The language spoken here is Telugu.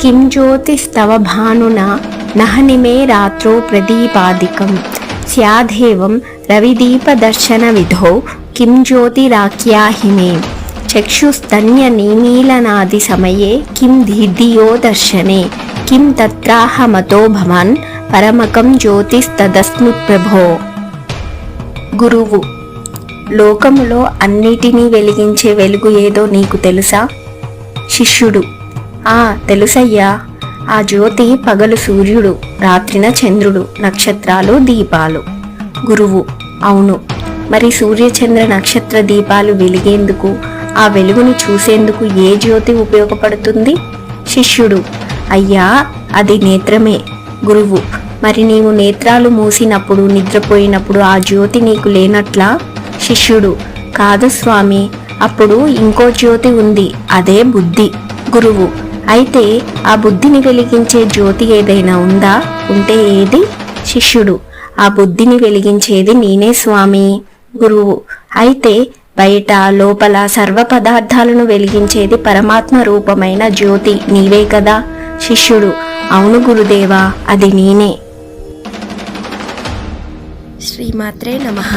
కిం జ్యోతిస్తవ భానున నహనిమే రాత్రో ప్రదీపాదికం స్యాధేవం రవిదీపదర్శన విధో కిం జ్యోతిరాఖ్యాహిమే చక్షుస్తన్యనిమీలనాది సమయే కిం ధిద్ధియో దర్శనే కిం తత్రాహమతో భవాన్ పరమకం జ్యోతిస్తదస్మి ప్రభో గురువు లోకములో అన్నిటినీ వెలిగించే వెలుగు ఏదో నీకు తెలుసా? శిష్యుడు ఆ తెలుసయ్యా. ఆ జ్యోతి పగలు సూర్యుడు రాత్రిన చంద్రుడు నక్షత్రాలు దీపాలు. గురువు అవును. మరి సూర్యచంద్ర నక్షత్ర దీపాలు వెలిగేందుకు ఆ వెలుగును చూసేందుకు ఏ జ్యోతి ఉపయోగపడుతుంది? శిష్యుడు అయ్యా అది నేత్రమే. గురువు మరి నీవు నేత్రాలు మూసినప్పుడు నిద్రపోయినప్పుడు ఆ జ్యోతి నీకు లేనట్లా? శిష్యుడు కాదు స్వామి అప్పుడు ఇంకో జ్యోతి ఉంది అదే బుద్ధి. గురువు అయితే ఆ బుద్ధిని వెలిగించే జ్యోతి ఏదైనా ఉందా? ఉంటే ఏది? శిష్యుడు ఆ బుద్ధిని వెలిగించేది నేనే స్వామి. గురువు అయితే బయట లోపల సర్వ పదార్థాలను వెలిగించేది పరమాత్మ రూపమైన జ్యోతి నీవే కదా? శిష్యుడు అవును గురుదేవా అది నేనే. శ్రీమాత్రే నమః.